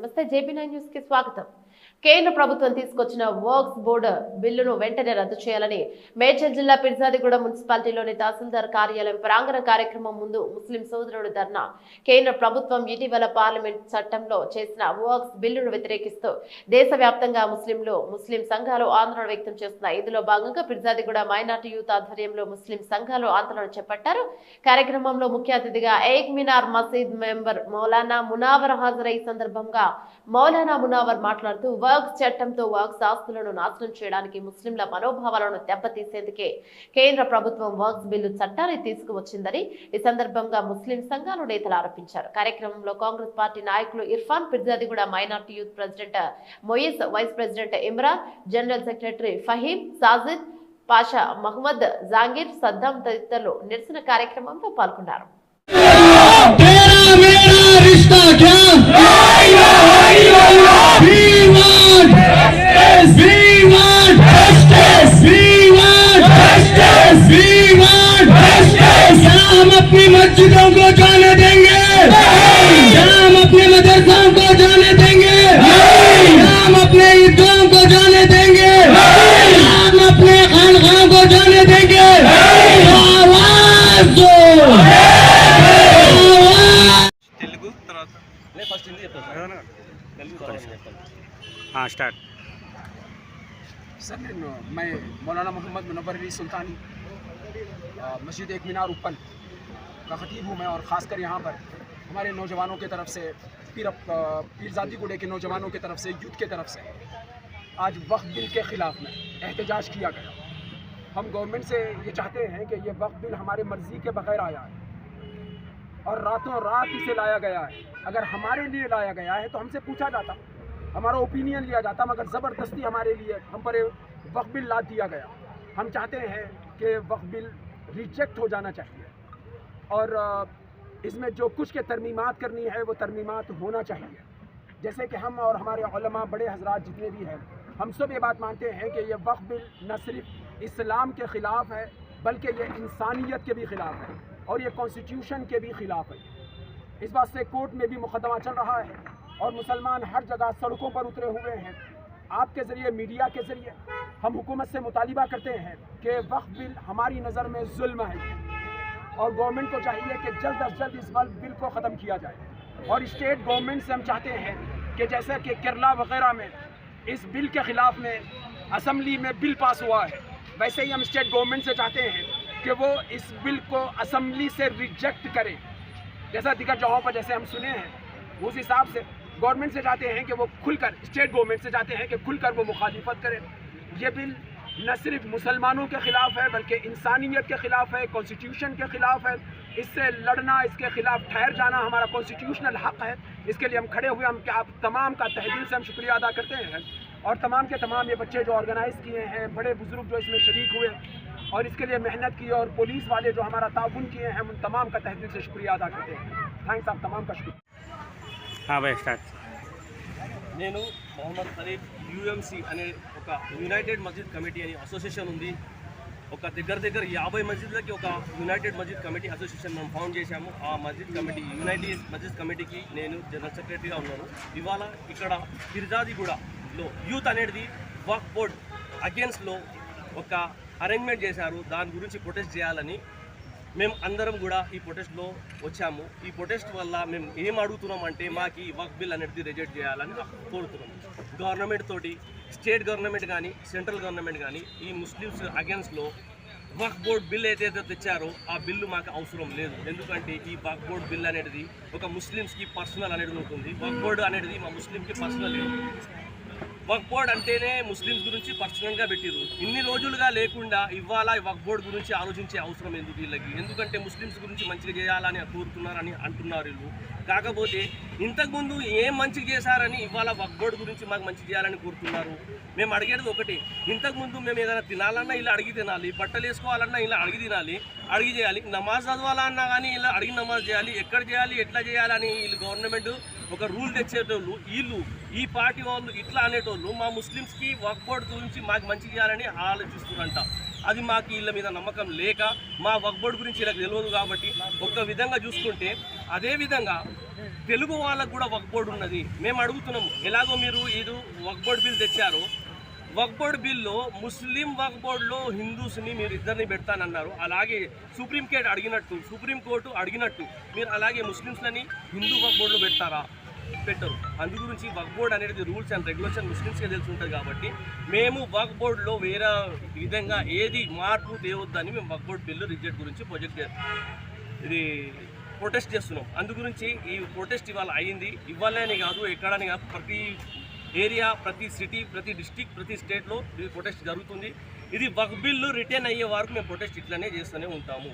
నమస్తే JP nine న్యూస్కి స్వాగతం. కేంద్ర ప్రభుత్వం తీసుకొచ్చిన వర్క్స్ బోర్డు బిల్లును వెంటనే రద్దు చేయాలని మేడ్చల్ జిల్లా పిర్జాదిగూడ మున్సిపాలిటీలోని తహసీల్దార్ కార్యాలయం ప్రాంగణ కార్యక్రమం ముందు ముస్లిం సోదరుడు ధర్నా. కేంద్ర ప్రభుత్వం ఇటీవల పార్లమెంట్ చట్టంలో చేసిన వర్క్స్ బిల్లును వ్యతిరేకిస్తూ దేశవ్యాప్తంగా ముస్లింలు ముస్లిం సంఘాలు ఆందోళన వ్యక్తం చేస్తున్నాయి. ఇందులో భాగంగా పిర్జాదిగూడ మైనార్టీ యూత్ ఆధ్వర్యంలో ముస్లిం సంఘాలు ఆందోళన చేపట్టారు. కార్యక్రమంలో ముఖ్య అతిథిగా ఏక్ మినార్ మసీద్ మెంబర్ మౌలానా మునావర్ హాజరై సందర్భంగా మౌలానా మునావర్ మాట్లాడుతూ వర్క్ చట్టంతో వర్క్స్ ఆస్తులను నాశనం చేయడానికి ముస్లింల మనోభావాలను దెబ్బతీసేందుకే కేంద్ర ప్రభుత్వం వర్క్స్ బిల్లు చట్టాన్ని తీసుకువచ్చిందని ఈ సందర్భంగా ముస్లిం సంఘాలు నేతలు ఆరోపించారు. కార్యక్రమంలో కాంగ్రెస్ పార్టీ నాయకులు Irfan Peerzadiguda minority youth president Moiz vice president Imran general secretary Faheem Sajid Pasha Mohammed Jangir Saddam తదితరులు నిరసన కార్యక్రమంలో పాల్గొన్నారు. اسٹارٹ سر میں مولانا محمد منور علی سلطانی مسجد ایک مینار اپن کا خطیب ہوں میں اور خاص کر یہاں پر ہمارے نوجوانوں کے طرف سے پیر پیرزادی کو کے نوجوانوں کے طرف سے یوتھ کے طرف سے آج وقت بل کے خلاف میں احتجاج کیا گیا ہم گورنمنٹ سے یہ چاہتے ہیں کہ یہ وقت بل ہمارے مرضی کے بغیر آیا ہے اور راتوں رات اسے لایا گیا ہے۔ اگر ہمارے لیے لایا گیا ہے تو ہم سے پوچھا جاتا۔ ہمارا اوپینین لیا جاتا، مگر زبردستی ہمارے لیے ہم پر وقبل لا لاد دیا گیا۔ ہم چاہتے ہیں کہ وقبل ریجیکٹ ہو جانا چاہیے۔ اور اس میں جو کچھ کے ترمیمات کرنی ہے، وہ ترمیمات ہونا چاہیے۔ جیسے کہ ہم اور ہمارے علماء بڑے حضرات جتنے بھی ہیں، ہم سب یہ بات مانتے ہیں کہ یہ وقبل نہ صرف اسلام کے خلاف ہے بلکہ یہ انسانیت کے بھی خلاف ہے اور یہ کانسٹیٹیوشن کے بھی خلاف ہے۔ اس بات سے کورٹ میں بھی مقدمہ چل رہا ہے اور مسلمان ہر جگہ سڑکوں پر اترے ہوئے ہیں۔ آپ کے ذریعے میڈیا کے ذریعے ہم حکومت سے مطالبہ کرتے ہیں کہ وقت بل ہماری نظر میں ظلم ہے اور گورنمنٹ کو چاہیے کہ جلد از جلد اس وقت بل کو ختم کیا جائے۔ اور اسٹیٹ گورنمنٹ سے ہم چاہتے ہیں کہ جیسا کہ کیرلا وغیرہ میں اس بل کے خلاف میں اسمبلی میں بل پاس ہوا ہے۔ ویسے ہی ہم اسٹیٹ گورنمنٹ سے چاہتے ہیں کہ وہ اس بل کو اسمبلی سے ریجیکٹ کرے۔ جیسا دیگر جگہوں پر جیسے ہم سنے ہیں، اس حساب سے گورنمنٹ سے چاہتے ہیں کہ وہ کھل کر اسٹیٹ گورنمنٹ سے چاہتے ہیں کہ کھل کر وہ مخالفت کرے۔ یہ بل نہ صرف مسلمانوں کے خلاف ہے، بلکہ انسانیت کے خلاف ہے کانسٹیٹیوشن کے خلاف ہے۔ اس سے لڑنا، اس کے خلاف ٹھہر جانا ہمارا کانسٹیٹیوشنل حق ہے۔ اس کے لیے ہم کھڑے ہوئے، ہم آپ تمام کا تحریر سے ہم شکریہ ادا کرتے ہیں۔ اور تمام کے تمام یہ بچے جو آرگنائز کیے ہیں بڑے بزرگ جو اس میں شریک ہوئے اور اس کے لیے محنت کی اور پولیس والے جو ہمارا تعاون کیے ہیں ان تمام کا تحدل سے شکریہ ادا کرتے ہیں۔ تھینکس آپ تمام کا شکریہ۔ ہاں بھائی నేను మొహమ్మద్ ఖలీఫ్ యూఎంసీ అనే ఒక యునైటెడ్ మస్జిద్ కమిటీ అని అసోసియేషన్ ఉంది ఒక దగ్గర దగ్గర యాభై మస్జిద్లకి ఒక యునైటెడ్ మస్జిద్ కమిటీ అసోసియేషన్ మనం ఫౌండ్ చేశాము ఆ మస్జిద్ కమిటీ యునైటెడ్ మస్జిద్ కమిటీకి నేను జనరల్ సెక్రటరీగా ఉన్నాను ఇవాళ ఇక్కడ ఫిర్జాది కూడా లో యూత్ అనేది వర్క్ బోర్డ్ అగేన్స్ట్లో ఒక అరేంజ్మెంట్ చేశారు. దాని గురించి ప్రొటెస్ట్ చేయాలని మేము అందరం కూడా ఈ ప్రొటెస్ట్లో వచ్చాము. ఈ ప్రొటెస్ట్ వల్ల మేము ఏం అడుగుతున్నాం అంటే మాకు ఈ వర్క్ బిల్ అనేది రిజెక్ట్ చేయాలని కోరుతున్నాం. గవర్నమెంట్ తోటి స్టేట్ గవర్నమెంట్ కానీ సెంట్రల్ గవర్నమెంట్ కానీ ఈ ముస్లిమ్స్ అగేన్స్ట్లో వర్క్ బోర్డ్ బిల్ ఏదైతే తెచ్చారో ఆ బిల్లు మాకు అవసరం లేదు. ఎందుకంటే ఈ వర్క్ బోర్డ్ బిల్ అనేది ఒక ముస్లిమ్స్కి పర్సనల్ అనేది ఉంటుంది. వర్క్ బోర్డ్ అనేది మా ముస్లింకి పర్సనల్ లేదు. వక్ బోర్డ్ అంటేనే ముస్లిమ్స్ గురించి పర్సనల్గా పెట్టిరు ఇన్ని రోజులుగా లేకుండా ఇవ్వాలా ఈ వక్ బోర్డ్ గురించి ఆలోచించే అవసరం ఎందుకు వీళ్ళకి? ఎందుకంటే ముస్లిమ్స్ గురించి మంచిగా చేయాలని కోరుతున్నారని అంటున్నారు వీళ్ళు. కాకపోతే ఇంతకుముందు ఏం మంచిగా చేశారని ఇవాళ వక్ బోర్డ్ గురించి మాకు మంచి చేయాలని కోరుతున్నారు. మేము అడిగేది ఒకటి ఇంతకుముందు మేము ఏదైనా తినాలన్నా ఇలా అడిగి తినాలి బట్టలు వేసుకోవాలన్నా ఇలా అడిగి తినాలి అడిగి చేయాలి నమాజ్ చదవాలన్నా కానీ ఇలా అడిగి నమాజ్ చేయాలి ఎక్కడ చేయాలి ఎట్లా చేయాలని వీళ్ళు గవర్నమెంట్ ఒక రూల్ తెచ్చేటోళ్ళు వీళ్ళు ఈ పార్టీ వాళ్ళు ఇట్లా అనేటోళ్ళు మా ముస్లిమ్స్కి వర్క్ బోర్డ్ గురించి మాకు మంచి చేయాలని ఆలోచిస్తున్నారంట. అది మాకు వీళ్ళ మీద నమ్మకం లేక మా వర్క్ బోర్డ్ గురించి వీళ్ళకి తెలియదు కాబట్టి ఒక విధంగా చూసుకుంటే అదే విధంగా తెలుగు వాళ్ళకు కూడా వర్క్ బోర్డు ఉన్నది. మేము అడుగుతున్నాము ఎలాగో మీరు ఇది వర్క్ బోర్డు బిల్ తెచ్చారు. వక్ బోర్డ్ బిల్లో ముస్లిం వక్ బోర్డులో హిందూస్ని మీరు ఇద్దరిని పెడతానన్నారు. అలాగే సుప్రీం కోర్టు అడిగినట్టు సుప్రీం కోర్టు అడిగినట్టు మీరు అలాగే ముస్లిమ్స్లని హిందూ వక్ బోర్డులో పెడతారా? పెట్టరు. అందు గురించి వక్ బోర్డ్ అనేది రూల్స్ అండ్ రెగ్యులేషన్ ముస్లిమ్స్కే తెలిసి ఉంటుంది కాబట్టి మేము వక్ బోర్డులో వేరే విధంగా ఏది మార్పు తేవద్దని మేము వక్ బోర్డ్ బిల్లు రిజెక్ట్ గురించి ప్రొజెక్ట్ ఇది ప్రొటెస్ట్ చేస్తున్నాం. అందు గురించి ఈ ప్రొటెస్ట్ ఇవాళ అయింది. ఇవ్వాలని కాదు ఎక్కడని కాదు ప్రతి ఏరియా ప్రతి సిటీ ప్రతి డిస్టిక్ ప్రతి స్టేట్లో ఇది ప్రొటెస్ట్ జరుగుతుంది. ఇది వక్ బిల్లు రిటర్న్ అయ్యే వరకు మేము ప్రొటెస్ట్ ఇట్లనే చేస్తూనే ఉంటాము.